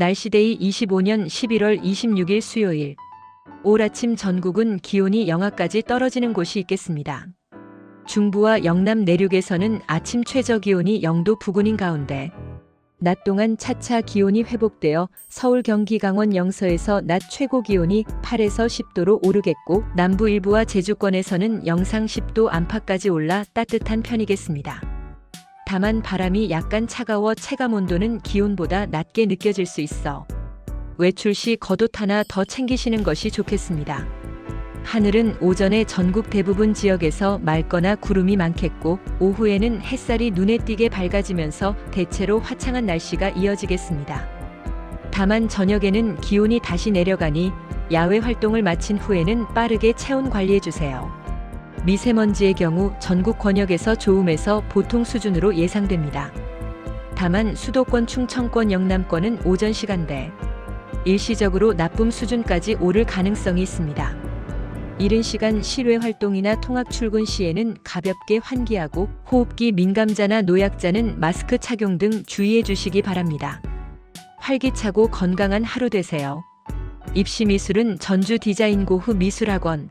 날씨데이 25년 11월 26일 수요일. 올 아침 전국은 기온이 영하까지 떨어지는 곳이 있겠습니다. 중부와 영남 내륙에서는 아침 최저 기온이 0도 부근인 가운데 낮 동안 차차 기온이 회복되어 서울 경기 강원 영서에서 낮 최고 기온이 8에서 10도로 오르겠고 남부 일부와 제주권에서는 영상 10도 안팎까지 올라 따뜻한 편이겠습니다. 다만 바람이 약간 차가워 체감 온도는 기온보다 낮게 느껴질 수 있어 외출 시 겉옷 하나 더 챙기시는 것이 좋겠습니다. 하늘은 오전에 전국 대부분 지역에서 맑거나 구름이 많겠고 오후에는 햇살이 눈에 띄게 밝아지면서 대체로 화창한 날씨가 이어지겠습니다. 다만 저녁에는 기온이 다시 내려가니 야외 활동을 마친 후에는 빠르게 체온 관리해 주세요. 미세먼지의 경우 전국 권역에서 좋음에서 보통 수준으로 예상됩니다. 다만 수도권 충청권 영남권은 오전 시간대 일시적으로 나쁨 수준까지 오를 가능성이 있습니다. 이른 시간 실외 활동이나 통학 출근 시에는 가볍게 환기하고 호흡기 민감자나 노약자는 마스크 착용 등 주의해 주시기 바랍니다. 활기차고 건강한 하루 되세요. 입시 미술은 전주 디자인 고흐 미술학원.